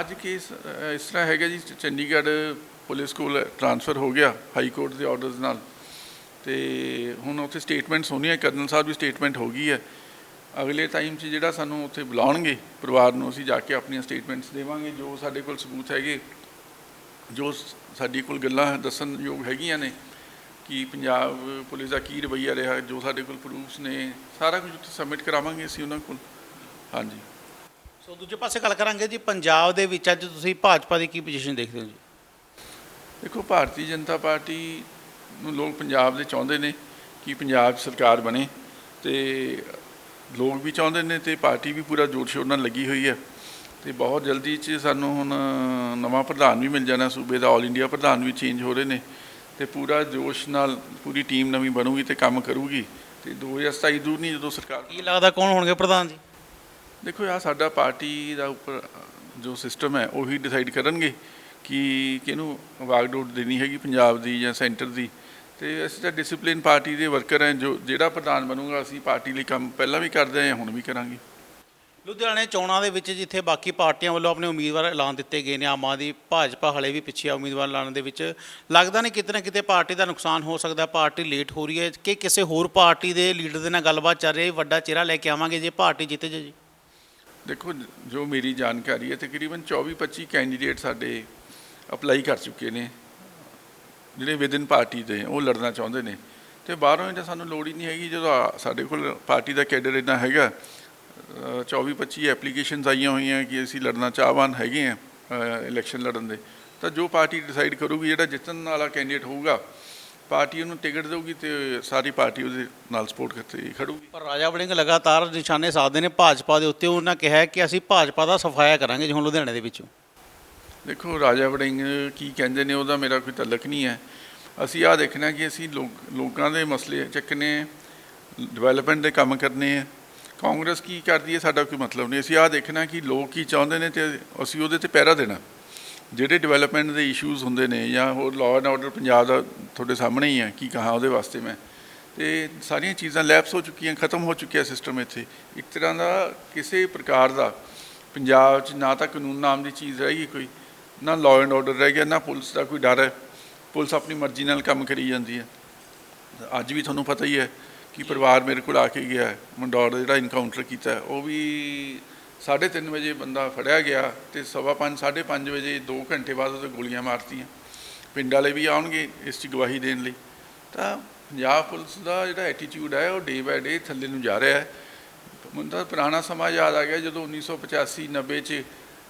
S1: ਅੱਜ ਕੇਸ ਇਸ ਤਰ੍ਹਾਂ ਹੈਗਾ ਜੀ ਚੰਡੀਗੜ੍ਹ ਪੁਲਿਸ ਕੋਲ ਟ੍ਰਾਂਸਫਰ ਹੋ ਗਿਆ ਹਾਈ ਕੋਰਟ ਦੇ ਆਰਡਰਸ ਨਾਲ। ਤੇ ਹੁਣ ਉੱਥੇ ਸਟੇਟਮੈਂਟਸ ਹੋਣੀਆਂ ਕਰਨਲ ਸਾਹਿਬ ਦੀ ਸਟੇਟਮੈਂਟ ਹੋ ਗਈ ਹੈ। ਅਗਲੇ ਟਾਈਮ 'ਚ ਜਿਹੜਾ ਸਾਨੂੰ ਉੱਥੇ ਬੁਲਾਉਣਗੇ ਪਰਿਵਾਰ ਨੂੰ ਅਸੀਂ ਜਾ ਕੇ ਆਪਣੀਆਂ ਸਟੇਟਮੈਂਟਸ ਦੇਵਾਂਗੇ। ਜੋ ਸਾਡੇ ਕੋਲ ਸਬੂਤ ਹੈਗੇ ਜੋ ਸਾਡੀ ਕੋਲ ਗੱਲਾਂ ਦੱਸਣ ਯੋਗ ਹੈਗੀਆਂ ਨੇ ਕਿ ਪੰਜਾਬ ਪੁਲਿਸ ਦਾ ਕੀ ਰਵੱਈਆ ਰਿਹਾ ਜੋ ਸਾਡੇ ਕੋਲ ਪ੍ਰੂਫਸ ਨੇ ਸਾਰਾ ਕੁਝ ਉੱਥੇ ਸਬਮਿਟ ਕਰਾਵਾਂਗੇ ਅਸੀਂ ਉਹਨਾਂ ਕੋਲ। ਹਾਂਜੀ।
S2: ਸੋ ਦੂਜੇ ਪਾਸੇ ਗੱਲ ਕਰਾਂਗੇ ਜੀ ਪੰਜਾਬ ਦੇ ਵਿੱਚ ਅੱਜ ਤੁਸੀਂ ਭਾਜਪਾ ਦੀ ਕੀ ਪੋਜੀਸ਼ਨ ਦੇਖਦੇ ਹੋ ਜੀ?
S1: ਦੇਖੋ ਭਾਰਤੀ ਜਨਤਾ ਪਾਰਟੀ ਨੂੰ ਲੋਕ ਪੰਜਾਬ ਦੇ ਚਾਹੁੰਦੇ ਨੇ ਕਿ ਪੰਜਾਬ ਸਰਕਾਰ ਬਣੇ ਤੇ ਲੋਕ ਵੀ ਚਾਹੁੰਦੇ ਨੇ ਤੇ ਪਾਰਟੀ ਵੀ ਪੂਰਾ ਜੋਰ ਸ਼ੋਰ ਨਾਲ ਲੱਗੀ ਹੋਈ ਹੈ ਤੇ ਬਹੁਤ ਜਲਦੀ 'ਚ ਸਾਨੂੰ ਹੁਣ ਨਵਾਂ ਪ੍ਰਧਾਨ ਵੀ ਮਿਲ ਜਾਣਾ ਸੂਬੇ ਦਾ 올 ਇੰਡੀਆ ਪ੍ਰਧਾਨ ਵੀ ਚੇਂਜ ਹੋ ਰਹੇ ਨੇ। ਤੇ ਪੂਰਾ ਜੋਸ਼ ਨਾਲ ਪੂਰੀ ਟੀਮ ਨਵੀਂ ਬਣੂਗੀ ਤੇ ਕੰਮ ਕਰੂਗੀ। ਤੇ 2027 ਦੂਰ ਨਹੀਂ ਜਦੋਂ ਸਰਕਾਰ
S2: ਕੀ ਲੱਗਦਾ ਕੌਣ ਹੋਣਗੇ ਪ੍ਰਧਾਨ ਜੀ?
S1: ਦੇਖੋ ਆ ਸਾਡਾ ਪਾਰਟੀ ਦਾ ਉੱਪਰ ਜੋ ਸਿਸਟਮ ਹੈ ਉਹੀ ਡਿਸਾਈਡ ਕਰਨਗੇ ਕਿ ਕਿਹਨੂੰ ਵਾਗਡੋਰ ਦੇਣੀ ਹੈਗੀ ਪੰਜਾਬ ਦੀ ਜਾਂ ਸੈਂਟਰ ਦੀ। ਤੇ ਅਸੀਂ ਤਾਂ ਡਿਸਪਲਿਨ ਪਾਰਟੀ ਦੇ ਵਰਕਰ ਹਾਂ ਜੋ ਜਿਹੜਾ ਪ੍ਰਧਾਨ ਬਣੂਗਾ ਅਸੀਂ ਪਾਰਟੀ ਲਈ ਕੰਮ ਪਹਿਲਾਂ ਵੀ ਕਰਦੇ ਆਏ ਹੁਣ ਵੀ ਕਰਾਂਗੇ।
S2: ਲੁਧਿਆਣੇ ਚੋਣਾਂ ਦੇ ਵਿੱਚ ਜਿੱਥੇ ਬਾਕੀ ਪਾਰਟੀਆਂ ਵੱਲੋਂ ਆਪਣੇ ਉਮੀਦਵਾਰ ਐਲਾਨ ਦਿੱਤੇ ਗਏ ਨੇ, ਆਮ ਆਦਮੀ ਭਾਜਪਾ ਹਲੇ ਵੀ ਪਿੱਛੇ ਆ ਉਮੀਦਵਾਰ ਐਲਾਨ ਦੇ ਵਿੱਚ। ਲੱਗਦਾ ਨਹੀਂ ਕਿਤੇ ਨਾ ਕਿਤੇ ਪਾਰਟੀ ਦਾ ਨੁਕਸਾਨ ਹੋ ਸਕਦਾ, ਪਾਰਟੀ ਲੇਟ ਹੋ ਰਹੀ ਹੈ। ਕਿ ਕਿਸੇ ਹੋਰ ਪਾਰਟੀ ਦੇ ਲੀਡਰ ਦੇ ਨਾਲ ਗੱਲਬਾਤ ਚੱਲ ਰਹੀ ਹੈ, ਵੱਡਾ ਚਿਹਰਾ ਲੈ ਕੇ ਆਵਾਂਗੇ ਜੇ ਪਾਰਟੀ ਜਿੱਤ ਜੇ ਜੀ।
S1: ਦੇਖੋ, ਜੋ ਮੇਰੀ ਜਾਣਕਾਰੀ ਹੈ, ਤਕਰੀਬਨ 24-25 ਕੈਂਡੀਡੇਟ ਸਾਡੇ ਅਪਲਾਈ ਕਰ ਚੁੱਕੇ ਨੇ। ਜਿਹੜੇ ਵਿਦਿਨ ਪਾਰਟੀ ਦੇ ਉਹ ਲੜਨਾ ਚਾਹੁੰਦੇ ਨੇ। ਤੇ ਬਾਹਰੋਂ ਤਾਂ ਸਾਨੂੰ ਲੋੜ ਹੀ ਨਹੀਂ ਹੈਗੀ, ਜਦੋਂ ਆ- ਸਾਡੇ ਕੋਲ ਪਾਰਟੀ ਦਾ ਕੈਡਰ ਇੰਨਾ ਹੈਗਾ 24-25 ਐਪਲੀਕੇਸ਼ਨਸ ਆਈਆਂ ਹੋਈਆਂ ਕਿ ਅਸੀਂ ਲੜਨਾ ਚਾਹਵਾਨ ਹੈਗੇ ਆ ਇਲੈਕਸ਼ਨ ਲੜਨ ਦੇ ਤਾਂ ਜੋ ਪਾਰਟੀ ਡਿਸਾਈਡ ਕਰੂਗੀ ਜਿਹੜਾ ਜਿੱਤਣ ਵਾਲਾ ਕੈਂਡੀਡੇਟ ਹੋਊਗਾ ਪਾਰਟੀ ਉਹਨੂੰ ਟਿਕਟ ਦੇਊਗੀ ਤੇ ਸਾਰੀ ਪਾਰਟੀ ਉਹਦੇ ਨਾਲ ਸਪੋਰਟ ਕਰਤੇ ਖੜੂਗੀ
S2: ਪਰ ਰਾਜਾ ਵੜਿੰਗ ਲਗਾਤਾਰ ਨਿਸ਼ਾਨੇ ਸਾਧਦੇ ਨੇ ਭਾਜਪਾ ਦੇ ਉੱਤੇ ਉਹਨਾਂ ਕਿਹਾ ਕਿ ਅਸੀਂ ਭਾਜਪਾ ਦਾ ਸਫਾਇਆ ਕਰਾਂਗੇ ਜੀ ਹੁਣ ਲੁਧਿਆਣੇ ਦੇ ਵਿੱਚੋਂ
S1: ਦੇਖੋ ਰਾਜਾ ਵੜਿੰਗ ਕੀ ਕਹਿੰਦੇ ਨੇ ਉਹਦਾ ਮੇਰਾ ਕੋਈ ਤਲਕ ਨਹੀਂ ਹੈ ਅਸੀਂ ਆ ਦੇਖਣਾ ਕਿ ਅਸੀਂ ਲੋਕਾਂ ਦੇ ਮਸਲੇ ਚੱਕਨੇ ਡਿਵੈਲਪਮੈਂਟ ਦੇ ਕੰਮ ਕਰਨੇ ਆ ਕਾਂਗਰਸ ਕੀ ਕਰਦੀ ਹੈ, ਸਾਡਾ ਕੋਈ ਮਤਲਬ ਨਹੀਂ। ਅਸੀਂ ਆਹ ਦੇਖਣਾ ਕਿ ਲੋਕ ਕੀ ਚਾਹੁੰਦੇ ਨੇ ਤੇ ਅਸੀਂ ਉਹਦੇ ਤੇ ਪਹਿਰਾ ਦੇਣਾ। ਜਿਹੜੇ ਡਿਵੈਲਪਮੈਂਟ ਦੇ ਇਸ਼ੂਜ਼ ਹੁੰਦੇ ਨੇ ਜਾਂ ਹੋਰ ਲਾਅ ਐਂਡ ਆਰਡਰ ਪੰਜਾਬ ਦਾ ਤੁਹਾਡੇ ਸਾਹਮਣੇ ਹੀ ਹੈ, ਕੀ ਕਹਾਂ ਉਹਦੇ ਵਾਸਤੇ ਮੈਂ। ਤੇ ਸਾਰੀਆਂ ਚੀਜ਼ਾਂ ਲੈਪਸ ਹੋ ਚੁੱਕੀਆਂ, ਖਤਮ ਹੋ ਚੁੱਕਿਆ ਸਿਸਟਮ ਇੱਥੇ। ਇੱਕ ਤਰ੍ਹਾਂ ਦਾ ਕਿਸੇ ਪ੍ਰਕਾਰ ਦਾ ਪੰਜਾਬ 'ਚ ਨਾ ਤਾਂ ਕਾਨੂੰਨ ਨਾਮ ਦੀ ਚੀਜ਼ ਰਹੀ ਕੋਈ, ਨਾ ਲਾਅ ਐਂਡ ਆਰਡਰ ਰਹਿ ਗਿਆ, ਨਾ ਪੁਲਿਸ ਦਾ ਕੋਈ ਡਰ ਹੈ। ਪੁਲਿਸ ਆਪਣੀ ਮਰਜ਼ੀ ਨਾਲ ਕੰਮ ਕਰੀ ਜਾਂਦੀ ਹੈ। ਅੱਜ ਵੀ ਤੁਹਾਨੂੰ ਪਤਾ ਹੀ ਹੈ ਕਿ ਪਰਿਵਾਰ ਮੇਰੇ ਕੋਲ ਆ ਕੇ ਗਿਆ ਹੈ। ਮੰਡੌਰ ਦਾ ਜਿਹੜਾ ਇਨਕਾਊਂਟਰ ਕੀਤਾ ਉਹ ਵੀ 3:30 ਵਜੇ ਬੰਦਾ ਫੜਿਆ ਗਿਆ ਤੇ ਸਵਾ ਪੰਜ 5:30 ਵਜੇ 2 ਘੰਟੇ ਬਾਅਦ ਉਹਦੇ ਗੋਲੀਆਂ ਮਾਰਤੀਆਂ। ਪਿੰਡ ਵਾਲੇ ਵੀ ਆਉਣਗੇ ਇਸ 'ਚ ਗਵਾਹੀ ਦੇਣ ਲਈ। ਤਾਂ ਪੰਜਾਬ ਪੁਲਿਸ ਦਾ ਜਿਹੜਾ ਐਟੀਟਿਊਡ ਹੈ, ਉਹ ਡੇ ਬਾਏ ਡੇ ਥੱਲੇ ਨੂੰ ਜਾ ਰਿਹਾ ਹੈ। ਮੈਨੂੰ ਪੁਰਾਣਾ ਸਮਾਂ ਯਾਦ ਆ ਗਿਆ ਜਦੋਂ 1985 90 ਚ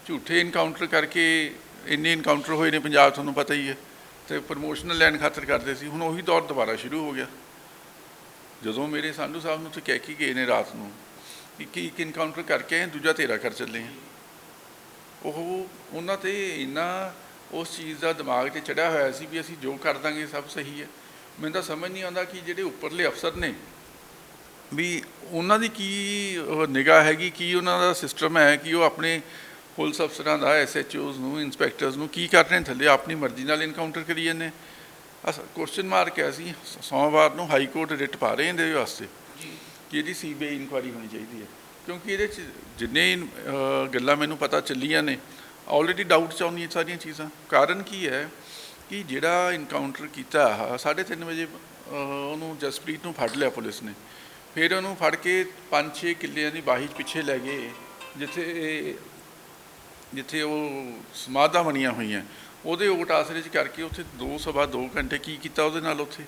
S1: ਝੂਠੇ ਇਨਕਾਊਂਟਰ ਕਰਕੇ ਇੰਨੇ ਇਨਕਾਊਂਟਰ ਹੋਏ ਨੇ, ਪੰਜਾਬ ਤੁਹਾਨੂੰ ਪਤਾ ਹੀ ਹੈ। ਤੇ ਪ੍ਰਮੋਸ਼ਨ ਲੈਣ ਖਾਤਰ ਕਰਦੇ ਸੀ ਹੁਣ ਉਹੀ ਦੌਰ ਦੁਬਾਰਾ ਸ਼ੁਰੂ ਹੋ ਗਿਆ। ਜਦੋਂ ਮੇਰੇ ਸੰਧੂ ਸਾਹਿਬ ਨੂੰ ਤੇ ਕਹਿ ਕੇ ਗਏ ਨੇ ਰਾਤ ਨੂੰ ਕਿ ਇੱਕ ਇਨਕਾਊਂਟਰ ਕਰਕੇ ਆਏ, ਦੂਜਾ ਤੇਰਾ ਕਰ ਚੱਲੇ ਆ। ਉਹ ਉਹਨਾਂ ਤੇ ਇੰਨਾ ਉਸ ਚੀਜ਼ ਦਾ ਦਿਮਾਗ ਤੇ ਚੜਿਆ ਹੋਇਆ ਸੀ ਵੀ ਅਸੀਂ ਜੋ ਕਰ ਦਾਂਗੇ ਸਭ ਸਹੀ ਹੈ। ਮੈਨੂੰ ਤਾਂ ਸਮਝ ਨਹੀਂ ਆਉਂਦਾ ਕਿ ਜਿਹੜੇ ਉੱਪਰਲੇ ਅਫਸਰ ਨੇ ਵੀ ਉਹਨਾਂ ਦੀ ਕੀ ਨਿਗਾਹ ਹੈਗੀ ਕੀ ਉਹਨਾਂ ਦਾ ਸਿਸਟਮ ਹੈ ਕਿ ਉਹ ਆਪਣੇ ਪੁਲਿਸ ਅਫਸਰਾਂ ਦਾ ਐਸਐਚਓਜ਼ ਨੂੰ ਇਨਸਪੈਕਟਰਸ ਨੂੰ ਕੀ ਕਰ ਰਹੇ ਥੱਲੇ? ਆਪਣੀ ਮਰਜ਼ੀ ਨਾਲ ਇਨਕਾਊਂਟਰ ਕਰੀ ਜਾਂਦੇ ਅਸ ਕੁਐਸਚਨ ਮਾਰਕ ਹੈ ਸੀ ਸੋਮਵਾਰ ਨੂੰ ਹਾਈ ਕੋਰਟ ਰਿਟ ਪਾ ਰਹੇ ਇਹਦੇ ਵਾਸਤੇ। ਕਿ ਇਹਦੀ ਸੀਬੀਆਈ ਇਨਕੁਆਰੀ ਹੋਣੀ ਚਾਹੀਦੀ ਹੈ। ਕਿਉਂਕਿ ਇਹਦੇ ਚ ਜਿੰਨੇ ਗੱਲਾਂ ਮੈਨੂੰ ਪਤਾ ਚੱਲੀਆਂ ਨੇ ਆਲਰੇਡੀ ਡਾਊਟ ਚ ਆਉਂਦੀਆਂ ਸਾਰੀਆਂ ਚੀਜ਼ਾਂ। ਕਾਰਨ ਕੀ ਹੈ ਕਿ ਜਿਹੜਾ ਇਨਕਾਊਂਟਰ ਕੀਤਾ ਆ 3:30 ਵਜੇ ਉਹਨੂੰ ਜਸਪ੍ਰੀਤ ਨੂੰ ਫੜ ਲਿਆ ਪੁਲਿਸ ਨੇ। ਫਿਰ ਉਹਨੂੰ ਫੜ ਕੇ 5-6 ਕਿੱਲਿਆਂ ਦੀ ਬਾਹੀ ਪਿੱਛੇ ਲੈ ਗਏ ਜਿੱਥੇ ਜਿੱਥੇ ਉਹ ਸਮਾਧਾਂ ਬਣੀਆਂ ਹੋਈਆਂ ਉਹਦੇ ਓਟ ਆਸਰੇ 'ਚ ਕਰਕੇ ਉੱਥੇ ਦੋ ਸਵਾ ਦੋ ਘੰਟੇ ਕੀ ਕੀਤਾ ਉਹਦੇ ਨਾਲ ਉੱਥੇ?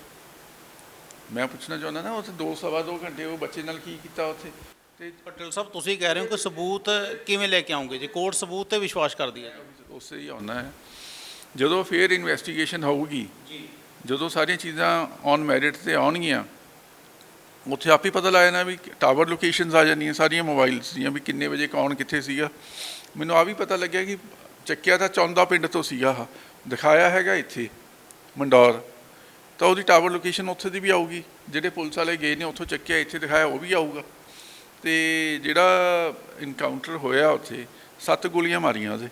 S1: ਮੈਂ ਪੁੱਛਣਾ ਚਾਹੁੰਦਾ ਨਾ ਉੱਥੇ ਦੋ ਸਵਾ ਦੋ ਘੰਟੇ ਉਹ ਬੱਚੇ ਨਾਲ ਕੀ ਕੀਤਾ ਉੱਥੇ? ਤੇ
S2: ਪਟੇਲ ਸਾਹਿਬ ਤੁਸੀਂ ਕਹਿ ਰਹੇ ਹੋ ਕਿ ਸਬੂਤ ਕਿਵੇਂ ਲੈ ਕੇ ਆਉਂਗੇ? ਜੇ ਕੋਰਟ ਸਬੂਤ ਤੇ ਵਿਸ਼ਵਾਸ ਕਰਦੀ ਹੈ।
S1: ਉਸੇ ਹੀ ਆਉਣਾ ਹੈ। ਜਦੋਂ ਫੇਰ ਇਨਵੈਸਟੀਗੇਸ਼ਨ ਹੋਊਗੀ
S2: ਜੀ।
S1: ਜਦੋਂ ਸਾਰੀਆਂ ਚੀਜ਼ਾਂ ਔਨ ਮੈਰਿਟ ਤੇ ਆਉਣਗੀਆਂ ਉੱਥੇ ਆਪ ਹੀ ਪਤਾ ਲੱਗ ਜਾਣਾ ਵੀ ਟਾਵਰ ਲੋਕੇਸ਼ਨਸ ਆ ਜਾਂਦੀਆਂ ਸਾਰੀਆਂ ਮੋਬਾਈਲਸ ਦੀਆਂ ਵੀ ਕਿੰਨੇ ਵਜੇ ਕੌਣ ਕਿੱਥੇ ਸੀਗਾ। ਮੈਨੂੰ ਆ ਵੀ ਪਤਾ ਲੱਗਿਆ ਕਿ ਚੱਕਿਆ ਤਾਂ ਚੌਂਦਾ ਪਿੰਡ ਤੋਂ ਸੀਗਾ ਆਹ। ਦਿਖਾਇਆ ਹੈਗਾ ਇੱਥੇ, ਮੰਡੌਰ। ਤਾਂ ਉਹਦੀ ਟਾਵਰ ਲੋਕੇਸ਼ਨ ਉੱਥੇ ਦੀ ਵੀ ਆਊਗੀ। ਜਿਹੜੇ ਪੁਲਿਸ ਵਾਲੇ ਗਏ ਨੇ, ਉੱਥੋਂ ਚੱਕਿਆ, ਇੱਥੇ ਦਿਖਾਇਆ, ਉਹ ਵੀ ਆਊਗਾ। ਤੇ ਜਿਹੜਾ ਇਨਕਾਊਂਟਰ ਹੋਇਆ ਉੱਥੇ, ਸੱਤ ਗੋਲੀਆਂ ਮਾਰੀਆਂ ਉਹਦੇ।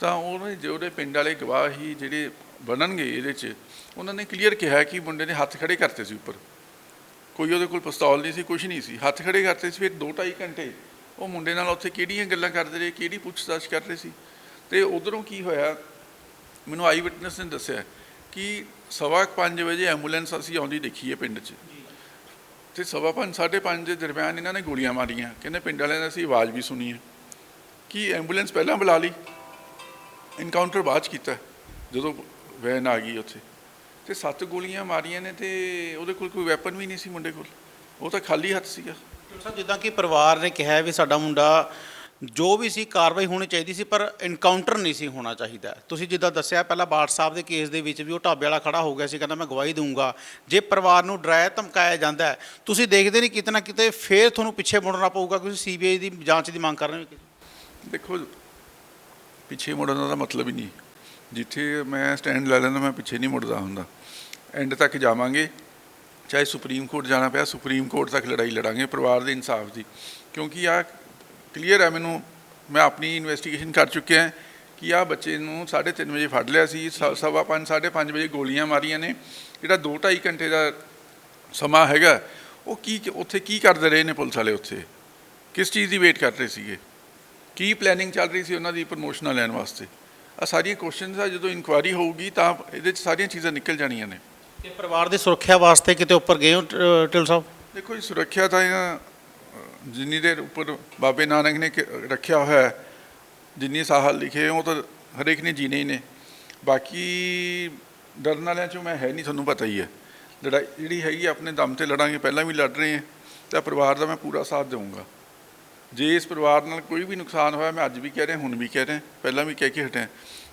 S1: ਤਾਂ ਉਹਨੇ ਜਿਹੜੇ ਪਿੰਡ ਵਾਲੇ ਗਵਾਹ ਹੀ ਜਿਹੜੇ ਬਣਨਗੇ ਇਹਦੇ 'ਚ, ਉਹਨਾਂ ਨੇ ਕਲੀਅਰ ਕਿਹਾ ਕਿ ਮੁੰਡੇ ਨੇ ਹੱਥ ਖੜੇ ਕਰਤੇ ਸੀ ਉੱਪਰ। ਕੋਈ ਉਹਦੇ ਕੋਲ ਪਿਸਤੌਲ ਨਹੀਂ ਸੀ ਕੁਝ ਨਹੀਂ ਸੀ। ਹੱਥ ਖੜੇ ਕਰਤੇ ਸੀ, ਫਿਰ 2.5 ਘੰਟੇ ਉਹ ਮੁੰਡੇ ਨਾਲ ਉੱਥੇ ਕਿਹੜੀਆਂ ਗੱਲਾਂ ਕਰਦੇ ਰਹੇ, ਕਿਹੜੀ ਪੁੱਛਤਾਛ ਕਰ ਰਹੇ ਸੀ? ਤੇ ਉਧਰੋਂ ਕੀ ਹੋਇਆ? ਮੈਨੂੰ ਆਈ ਵਿਟਨੈਸ ਨੇ ਦੱਸਿਆ ਕਿ ਸਵਾ ਕੁ ਪੰਜ ਵਜੇ ਐਂਬੂਲੈਂਸ ਅਸੀਂ ਆਉਂਦੀ ਦੇਖੀ ਹੈ ਪਿੰਡ 'ਚ। ਤੇ ਸਵਾ ਪੰਜ, ਸਾਢੇ ਪੰਜ ਦੇ ਦਰਮਿਆਨ ਇਹਨਾਂ ਨੇ ਗੋਲੀਆਂ ਮਾਰੀਆਂ। ਕਹਿੰਦੇ ਪਿੰਡ ਵਾਲਿਆਂ ਨੇ ਅਸੀਂ ਆਵਾਜ਼ ਵੀ ਸੁਣੀ ਹੈ ਕਿ ਐਂਬੂਲੈਂਸ ਪਹਿਲਾਂ ਬੁਲਾ ਲਈ। ਇਨਕਾਊਂਟਰ ਬਾਅਦ 'ਚ ਕੀਤਾ, ਜਦੋਂ ਵੈਨ ਆ ਗਈ ਉੱਥੇ। ਤੇ ਸੱਤ ਗੋਲੀਆਂ ਮਾਰੀਆਂ ਨੇ ਤੇ ਉਹਦੇ ਕੋਲ ਕੋਈ ਵੈਪਨ ਵੀ ਨਹੀਂ ਸੀ ਮੁੰਡੇ ਕੋਲ। ਉਹ ਤਾਂ ਖਾਲੀ ਹੱਥ ਸੀਗਾ।
S2: ਸਾਹਿਬ, ਜਿੱਦਾਂ ਕਿ ਪਰਿਵਾਰ ਨੇ ਕਿਹਾ ਵੀ ਸਾਡਾ ਮੁੰਡਾ ਜੋ ਵੀ ਸੀ ਕਾਰਵਾਈ ਹੋਣੀ ਚਾਹੀਦੀ ਸੀ, ਪਰ ਇਨਕਾਊਂਟਰ ਨਹੀਂ ਸੀ ਹੋਣਾ ਚਾਹੀਦਾ। ਤੁਸੀਂ ਜਿੱਦਾਂ ਦੱਸਿਆ, ਪਹਿਲਾਂ ਬਾਠ ਸਾਹਿਬ ਦੇ ਕੇਸ ਦੇ ਵਿੱਚ ਵੀ ਉਹ ਢਾਬੇ ਵਾਲਾ ਖੜਾ ਹੋ ਗਿਆ ਸੀ, ਕਹਿੰਦਾ ਮੈਂ ਗਵਾਹੀ ਦਊਂਗਾ। ਜੇ ਪਰਿਵਾਰ ਨੂੰ ਡਰਾਇਆ, ਧਮਕਾਇਆ ਜਾਂਦਾ ਹੈ, ਤੁਸੀਂ ਦੇਖਦੇ ਨਹੀਂ ਕਿਤੇ ਨਾ ਕਿਤੇ ਫੇਰ ਤੁਹਾਨੂੰ ਪਿੱਛੇ ਮੁੜਨਾ ਪਊਗਾ, ਕਿਉਂਕਿ ਸੀਬੀਆਈ ਦੀ ਜਾਂਚ ਦੀ ਮੰਗ ਕਰ ਰਹੇ ਹੋ
S1: ਦੇਖੋ, ਪਿੱਛੇ ਮੁੜਨ ਦਾ ਮਤਲਬ ਹੀ ਨਹੀਂ। ਜਿੱਥੇ ਮੈਂ ਸਟੈਂਡ ਲੈ ਲੈਂਦਾ, ਮੈਂ ਪਿੱਛੇ ਨਹੀਂ ਮੁੜਦਾ ਹੁੰਦਾ। ਐਂਡ ਤੱਕ ਜਾਵਾਂਗੇ। ਚਾਹੇ ਸੁਪਰੀਮ ਕੋਰਟ ਜਾਣਾ ਪਿਆ, ਸੁਪਰੀਮ ਕੋਰਟ ਤੱਕ ਲੜਾਈ ਲੜਾਂਗੇ, ਪਰਿਵਾਰ ਦੇ ਇਨਸਾਫ ਦੀ। ਕਿਉਂਕਿ ਆ ਕਲੀਅਰ ਹੈ ਮੈਨੂੰ, ਮੈਂ ਆਪਣੀ ਇਨਵੈਸਟੀਗੇਸ਼ਨ ਕਰ ਚੁੱਕਿਆ ਕਿ ਆ ਬੱਚੇ ਨੂੰ 3:30 ਵਜੇ ਫੜ ਲਿਆ ਸੀ ਸਵਾ ਪੰਜ 5:30 ਵਜੇ ਗੋਲੀਆਂ ਮਾਰੀਆਂ ਨੇ। ਜਿਹੜਾ 2.5 ਘੰਟੇ ਦਾ ਸਮਾਂ ਹੈਗਾ, ਉਹ ਕੀ ਉੱਥੇ ਕੀ ਕਰਦੇ ਰਹੇ ਨੇ ਪੁਲਿਸ ਵਾਲੇ ਉੱਥੇ? ਕਿਸ ਚੀਜ਼ ਦੀ ਵੇਟ ਕਰ ਰਹੇ ਸੀਗੇ? ਕੀ ਪਲੈਨਿੰਗ ਚੱਲ ਰਹੀ ਸੀ ਉਹਨਾਂ ਦੀ ਪ੍ਰਮੋਸ਼ਨਾਂ ਲੈਣ ਵਾਸਤੇ? ਆ ਸਾਰੀਆਂ ਕੁਐਸਚਨਸ ਆ, ਜਦੋਂ ਇਨਕੁਆਇਰੀ ਹੋਊਗੀ ਤਾਂ ਇਹਦੇ 'ਚ ਸਾਰੀਆਂ ਚੀਜ਼ਾਂ ਨਿਕਲ ਜਾਣੀਆਂ ਨੇ।
S2: ਤੇ ਪਰਿਵਾਰ ਦੀ ਸੁਰੱਖਿਆ ਵਾਸਤੇ ਕਿਤੇ ਉੱਪਰ ਗਏ ਹੋ ਢਿੱਲ ਸਾਹਿਬ?
S1: ਦੇਖੋ ਜੀ ਸੁਰੱਖਿਆ ਤਾਂ ਇਹ, ਜਿੰਨੀ ਦੇਰ ਉੱਪਰ ਬਾਬੇ ਨਾਨਕ ਨੇ ਰੱਖਿਆ ਹੋਇਆ ਹੈ, ਜਿੰਨੀ ਸਾਹਲ ਲਿਖੇ ਉਹ ਤਾਂ ਹਰੇਕ ਨੇ ਜੀਣੇ ਹੀ ਨੇ। ਬਾਕੀ ਡਰਨ ਵਾਲਿਆਂ ਚੋਂ ਮੈਂ ਹੈ ਨਹੀਂ ਤੁਹਾਨੂੰ ਪਤਾ ਹੀ ਹੈ। ਲੜਾਈ ਜਿਹੜੀ ਹੈਗੀ ਆਪਣੇ ਦਮ ਤੇ ਲੜਾਂਗੇ ਪਹਿਲਾਂ ਵੀ ਲੜ ਰਹੇ ਹਾਂ ਤਾਂ ਪਰਿਵਾਰ ਦਾ ਮੈਂ ਪੂਰਾ ਸਾਥ ਦੇਵਾਂਗਾ। ਜੇ ਇਸ ਪਰਿਵਾਰ ਨਾਲ ਕੋਈ ਵੀ ਨੁਕਸਾਨ ਹੋਇਆ ਮੈਂ ਅੱਜ ਵੀ ਕਹਿ ਰਿਹਾ ਹੁਣ ਵੀ ਕਹਿ ਰਿਹਾ ਪਹਿਲਾਂ ਵੀ ਕਹਿ ਕੇ ਹਟਿਆ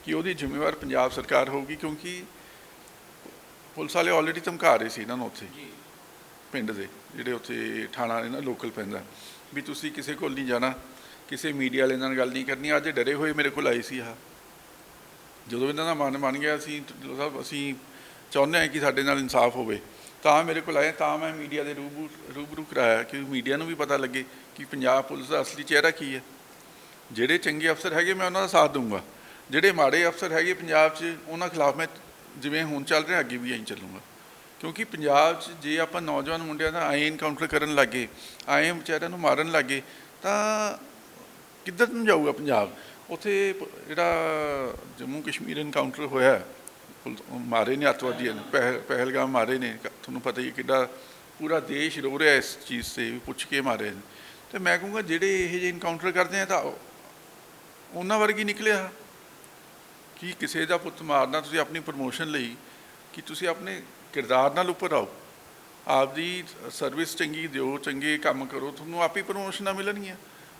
S1: ਕਿ ਉਹਦੀ ਜ਼ਿੰਮੇਵਾਰ ਪੰਜਾਬ ਸਰਕਾਰ ਹੋਊਗੀ ਕਿਉਂਕਿ ਪੁਲਿਸ ਵਾਲੇ ਆਲਰੇਡੀ ਧਮਕਾ ਰਹੇ ਸੀ ਇਹਨਾਂ ਨੂੰ ਉੱਥੇ। ਪਿੰਡ ਦੇ ਜਿਹੜੇ ਉੱਥੇ ਥਾਣਾ ਨੇ ਨਾ ਲੋਕਲ ਪੈਂਦਾ ਵੀ ਤੁਸੀਂ ਕਿਸੇ ਕੋਲ ਨਹੀਂ ਜਾਣਾ ਕਿਸੇ ਮੀਡੀਆ ਵਾਲੇ ਨਾਲ ਗੱਲ ਨਹੀਂ ਕਰਨੀ ਅੱਜ ਡਰੇ ਹੋਏ ਮੇਰੇ ਕੋਲ ਆਈ ਸੀ ਆਹ। ਜਦੋਂ ਇਹਨਾਂ ਦਾ ਮਨ ਮੰਨ ਗਿਆ ਸੀ ਸਾਹਿਬ ਅਸੀਂ ਚਾਹੁੰਦੇ ਹਾਂ ਕਿ ਸਾਡੇ ਨਾਲ ਇਨਸਾਫ ਹੋਵੇ ਤਾਂ ਮੇਰੇ ਕੋਲ ਆਏ ਤਾਂ ਮੈਂ ਮੀਡੀਆ ਦੇ ਰੂਬਰੂ ਰੂਬਰੂ ਕਰਾਇਆ ਕਿ ਮੀਡੀਆ ਨੂੰ ਵੀ ਪਤਾ ਲੱਗੇ ਕਿ ਪੰਜਾਬ ਪੁਲਿਸ ਦਾ ਅਸਲੀ ਚਿਹਰਾ ਕੀ ਹੈ। ਜਿਹੜੇ ਚੰਗੇ ਅਫਸਰ ਹੈਗੇ ਮੈਂ ਉਹਨਾਂ ਦਾ ਸਾਥ ਦਊਂਗਾ। ਜਿਹੜੇ ਮਾੜੇ ਅਫਸਰ ਹੈਗੇ ਪੰਜਾਬ 'ਚ ਉਹਨਾਂ ਖਿਲਾਫ ਮੈਂ ਜਿਵੇਂ ਹੁਣ ਚੱਲ ਰਿਹਾ, ਅੱਗੇ ਵੀ ਐਂ ਚੱਲੂਗਾ। ਕਿਉਂਕਿ ਪੰਜਾਬ 'ਚ ਜੇ ਆਪਾਂ ਨੌਜਵਾਨ ਮੁੰਡਿਆਂ ਦਾ ਆਏ ਇਨਕਾਊਂਟਰ ਕਰਨ ਲੱਗੇ, ਆਏ ਵਿਚਾਰਿਆਂ ਨੂੰ ਮਾਰਨ ਲੱਗੇ, ਤਾਂ ਕਿੱਧਰ ਨੂੰ ਜਾਊਗਾ ਪੰਜਾਬ? ਉੱਥੇ ਜਿਹੜਾ ਜੰਮੂ ਕਸ਼ਮੀਰ ਇਨਕਾਊਂਟਰ ਹੋਇਆ ਮਾਰੇ ਨੇ ਅੱਤਵਾਦੀਆਂ ਨੇ ਪਹਿਲ ਪਹਿਲਗਾਮ ਮਾਰੇ ਨੇ, ਕ- ਤੁਹਾਨੂੰ ਪਤਾ ਹੀ ਹੈ ਕਿੱਡਾ ਪੂਰਾ ਦੇਸ਼ ਰੋ ਰਿਹਾ ਇਸ ਚੀਜ਼ ਤੇ ਵੀ ਪੁੱਛ ਕੇ ਮਾਰੇ ਨੇ। ਤੇ ਮੈਂ ਕਹੂੰਗਾ, ਜਿਹੜੇ ਇਹ ਜਿਹੇ ਇਨਕਾਊਂਟਰ ਕਰਦੇ ਆ ਤਾਂ ਉਹਨਾਂ ਵਰਗੀ ਨਿਕਲਿਆ। ਕਿ ਕਿਸੇ ਦਾ ਪੁੱਤ ਮਾਰਨਾ ਤੁਸੀਂ ਆਪਣੀ ਪ੍ਰਮੋਸ਼ਨ ਲਈ ਕਿ ਤੁਸੀਂ ਆਪਣੇ ਕਿਰਦਾਰ ਨਾਲ ਉੱਪਰ ਆਓ। ਆਪਦੀ ਸਰਵਿਸ ਚੰਗੀ ਦਿਓ ਚੰਗੇ ਕੰਮ ਕਰੋ ਤੁਹਾਨੂੰ ਆਪੀ ਪ੍ਰਮੋਸ਼ਨਾਂ ਮਿਲਣਗੀਆਂ।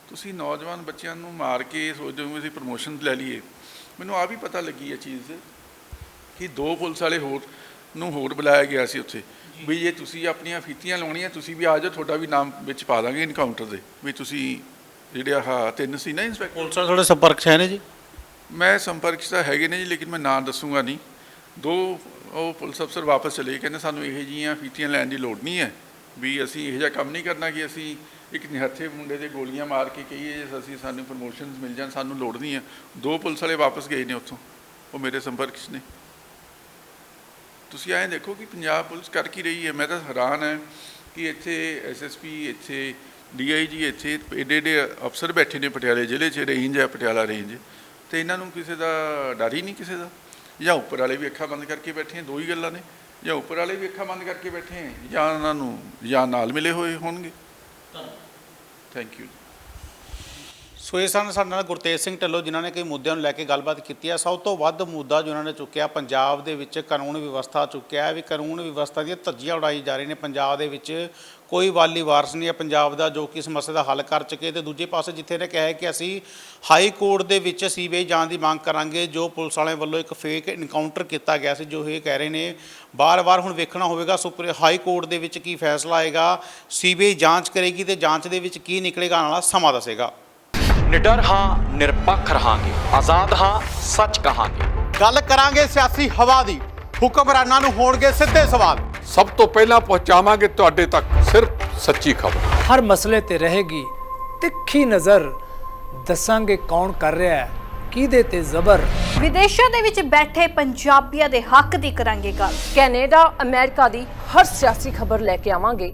S1: ਤੁਸੀਂ ਨੌਜਵਾਨ ਬੱਚਿਆਂ ਨੂੰ ਮਾਰ ਕੇ ਸੋਚਦੇ ਹੋ ਅਸੀਂ ਪ੍ਰਮੋਸ਼ਨ ਲੈ ਲਈਏ। ਮੈਨੂੰ ਆ ਵੀ ਪਤਾ ਲੱਗੀ ਇਹ ਚੀਜ਼ ਕਿ ਦੋ ਪੁਲਿਸ ਵਾਲੇ ਹੋਰ ਨੂੰ ਹੋਰ ਬੁਲਾਇਆ ਗਿਆ ਸੀ ਉੱਥੇ। ਵੀ ਜੇ ਤੁਸੀਂ ਆਪਣੀਆਂ ਫੀਤੀਆਂ ਲਾਉਣੀਆਂ ਤੁਸੀਂ ਵੀ ਆ ਜਾਓ ਤੁਹਾਡਾ ਵੀ ਨਾਮ ਵਿੱਚ ਪਾ ਦਾਂਗੇ ਇਨਕਾਊਂਟਰ ਦੇ ਵੀ ਤੁਸੀਂ ਜਿਹੜੇ ਆਹ ਤਿੰਨ ਸੀ ਨਾ ਇੰਸਪੈਕਟਰ
S2: ਪੁਲਿਸ ਨਾਲ ਤੁਹਾਡੇ ਸੰਪਰਕ ਹੈ ਨੇ ਜੀ।
S1: ਮੈਂ ਸੰਪਰਕ 'ਚ ਤਾਂ ਹੈਗੇ ਨੇ ਜੀ ਲੇਕਿਨ ਮੈਂ ਨਾਂ ਦੱਸੂਗਾ ਨਹੀਂ। ਦੋ ਉਹ ਪੁਲਿਸ ਅਫਸਰ ਵਾਪਸ ਚਲੇ ਗਏ, ਕਹਿੰਦੇ ਸਾਨੂੰ ਇਹੋ ਜਿਹੀਆਂ ਫੀਤੀਆਂ ਲੈਣ ਦੀ ਲੋੜ ਨਹੀਂ ਹੈ ਵੀ ਅਸੀਂ ਇਹੋ ਜਿਹਾ ਕੰਮ ਨਹੀਂ ਕਰਨਾ ਕਿ ਅਸੀਂ ਇੱਕ ਨਿਹੱਥੇ ਮੁੰਡੇ ਦੇ ਗੋਲੀਆਂ ਮਾਰ ਕੇ ਕਹੀਏ ਜੇ ਅਸੀਂ ਸਾਨੂੰ ਪ੍ਰਮੋਸ਼ਨਸ ਮਿਲ ਜਾਣ ਸਾਨੂੰ ਲੋੜ ਨਹੀਂ ਹੈ। ਦੋ ਪੁਲਿਸ ਵਾਲੇ ਵਾਪਸ ਗਏ ਨੇ ਉੱਥੋਂ ਉਹ ਮੇਰੇ ਸੰਪਰਕ 'ਚ ਨੇ। ਤੁਸੀਂ ਐਂ ਦੇਖੋ ਕਿ ਪੰਜਾਬ ਪੁਲਿਸ ਕਰ ਕੀ ਰਹੀ ਹੈ ਮੈਂ ਤਾਂ ਹੈਰਾਨ ਹੈ ਕਿ ਇੱਥੇ ਐਸਐਸਪੀ ਇੱਥੇ ਡੀਆਈਜੀ ਇੱਥੇ ਏਡੇ ਏਡੇ ਅਫਸਰ ਬੈਠੇ ਨੇ ਪਟਿਆਲੇ ਜ਼ਿਲ੍ਹੇ 'ਚ ਰੇਂਜ ਹੈ ਪਟਿਆਲਾ ਰੇਂਜ ਤੇ ਇਹਨਾਂ ਨੂੰ ਕਿਸੇ ਦਾ ਡਰ ਹੀ ਨਹੀਂ ਕਿਸੇ ਦਾ। ਜਾਂ ਉੱਪਰ ਵਾਲੇ ਵੀ ਅੱਖਾਂ ਬੰਦ ਕਰਕੇ ਬੈਠੇ ਆ ਦੋ ਹੀ ਗੱਲਾਂ ਨੇ। ਜਾਂ ਉੱਪਰ ਵਾਲੇ ਵੀ ਅੱਖਾਂ ਬੰਦ ਕਰਕੇ ਬੈਠੇ ਆ ਜਾਂ ਉਹਨਾਂ ਨੂੰ ਜਾਂ ਨਾਲ ਮਿਲੇ ਹੋਏ ਹੋਣਗੇ। ਥੈਂਕ ਯੂ
S2: ਸੋ ਇਹ ਸਨ ਸਾਡੇ ਨਾਲ ਗੁਰਤੇਜ ਸਿੰਘ ਢੱਲੋ, ਜਿਨ੍ਹਾਂ ਨੇ ਕਈ ਮੁੱਦਿਆਂ ਨੂੰ ਲੈ ਕੇ ਗੱਲਬਾਤ ਕੀਤੀ ਹੈ। ਸਭ ਤੋਂ ਵੱਧ ਮੁੱਦਾ ਜੋ ਉਹਨਾਂ ਨੇ ਚੁੱਕਿਆ, ਪੰਜਾਬ ਦੇ ਵਿੱਚ ਕਾਨੂੰਨ ਵਿਵਸਥਾ ਚੁੱਕਿਆ ਹੈ ਵੀ ਕਾਨੂੰਨ ਵਿਵਸਥਾ ਦੀਆਂ ਧੱਜੀਆਂ ਉਡਾਈ ਜਾ ਰਹੀਆਂ ਨੇ। ਪੰਜਾਬ ਦੇ ਵਿੱਚ ਕੋਈ ਵਾਲੀ ਵਾਰਸ ਨਹੀਂ ਹੈ। ਪੰਜਾਬ ਦਾ ਜੋ ਕਿ ਇਸ ਮਸਲੇ ਦਾ ਹੱਲ ਕਰ ਚੁੱਕੇ ਤੇ ਦੂਜੇ ਪਾਸੇ ਜਿੱਥੇ ਨੇ ਕਿਹਾ ਕਿ ਅਸੀਂ ਹਾਈ ਕੋਰਟ ਦੇ ਵਿੱਚ ਸੀਬੀਆਈ ਜਾਣ ਦੀ ਮੰਗ ਕਰਾਂਗੇ, ਜੋ ਪੁਲਿਸ ਵਾਲਿਆਂ ਵੱਲੋਂ ਇੱਕ ਫੇਕ ਇਨਕਾਊਂਟਰ ਕੀਤਾ ਗਿਆ ਸੀ, ਜੋ ਇਹ ਕਹਿ ਰਹੇ ਨੇ, ਬਾਰ-ਬਾਰ ਹੁਣ ਵੇਖਣਾ ਹੋਵੇਗਾ ਸੁਪਰ ਹਾਈ ਕੋਰਟ ਦੇ ਵਿੱਚ ਕੀ ਫੈਸਲਾ ਆਏਗਾ, ਸੀਬੀਆਈ ਜਾਂਚ ਕਰੇਗੀ ਤੇ ਜਾਂਚ ਦੇ ਵਿੱਚ ਕੀ ਨਿਕਲੇਗਾ ਆਉਣ ਵਾਲਾ ਸਮਾਂ ਦੱਸੇਗਾ।
S3: ਨਿਡਰ ਹਾਂ ਨਿਰਪੱਖ ਰਹਾਂਗੇ। ਆਜ਼ਾਦ ਹਾਂ ਸੱਚ ਕਹਾਂਗੇ।
S2: ਗੱਲ ਕਰਾਂਗੇ ਸਿਆਸੀ ਹਵਾ ਦੀ। ਹੁਕਮਰਾਨਾਂ ਨੂੰ ਹੋਣਗੇ ਸਿੱਧੇ ਸਵਾਲ।
S4: ਸਭ ਤੋਂ ਪਹਿਲਾਂ ਪਹੁੰਚਾਵਾਂਗੇ ਤੁਹਾਡੇ ਤੱਕ ਸਿਰਫ ਸੱਚੀ ਖਬਰ।
S5: ਹਰ ਮਸਲੇ ਤੇ ਰਹੇਗੀ ਤਿੱਖੀ ਨਜ਼ਰ। ਦੱਸਾਂਗੇ ਕੌਣ ਕਰ ਰਿਹਾ ਹੈ ਕਿਹਦੇ ਤੇ ਜ਼ਬਰ।
S6: ਵਿਦੇਸ਼ਾਂ ਦੇ ਵਿੱਚ ਬੈਠੇ ਪੰਜਾਬੀਆਂ ਦੇ ਹੱਕ ਦੀ ਕਰਾਂਗੇ ਗੱਲ।
S7: ਕੈਨੇਡਾ ਅਮਰੀਕਾ ਦੀ ਹਰ ਸਿਆਸੀ ਖਬਰ ਲੈ ਕੇ ਆਵਾਂਗੇ।